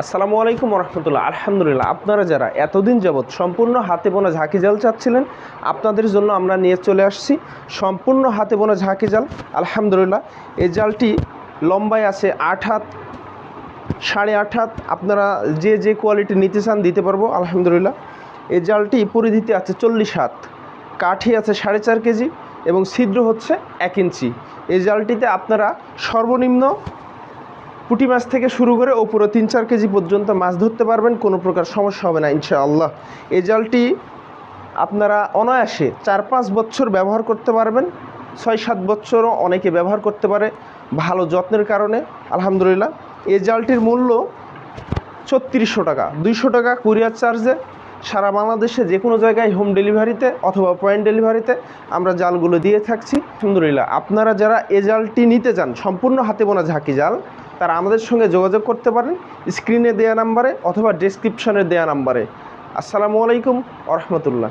আসসালামু আলাইকুম রহমতুল্লাহ আলহামদুলিল্লাহ, আপনারা যারা এতদিন যাবৎ সম্পূর্ণ হাতে বোনা ঝাঁকি জাল চাচ্ছিলেন, আপনাদের জন্য আমরা নিয়ে চলে আসছি সম্পূর্ণ হাতে বোনা ঝাঁকি জাল। আলহামদুলিল্লাহ, এই জালটি লম্বায় আছে আট হাত, সাড়ে আট হাত। আপনারা যে যে কোয়ালিটি নিতে চান দিতে পারব, আলহামদুলিল্লাহ। এই জালটি পরিধিতে আছে চল্লিশ হাত, কাঠি আছে সাড়ে চার কেজি এবং ছিদ্র হচ্ছে এক ইঞ্চি। এই জালটিতে আপনারা সর্বনিম্ন পুঁটি মাছ থেকে শুরু করে ওপরে তিন চার কেজি পর্যন্ত মাছ ধরতে পারবেন, কোনো প্রকার সমস্যা হবে না, ইনশাআল্লাহ। এই জালটি আপনারা অনায়াসে চার পাঁচ বছর ব্যবহার করতে পারবেন, ছয় সাত বছরও অনেকে ব্যবহার করতে পারে ভালো যত্নের কারণে, আলহামদুলিল্লাহ। এই জালটির মূল্য ছত্রিশশো টাকা, দুইশো টাকা কুরিয়ার চার্জে। সারা বাংলাদেশে যে কোনো জায়গায় হোম ডেলিভারিতে অথবা পয়েন্ট ডেলিভারিতে আমরা জালগুলো দিয়ে থাকছি। আলহামদুলিল্লাহ, আপনারা যারা এ জালটি নিতে চান, সম্পূর্ণ হাতে বোনা ঝাঁকি জাল তারা আমাদের সঙ্গে যোগাযোগ করতে পারেন স্ক্রিনে দেয়া নাম্বারে অথবা ডেসক্রিপশনে দেয়া নাম্বারে। আসসালামু আলাইকুম আ রহমতুল্লাহ।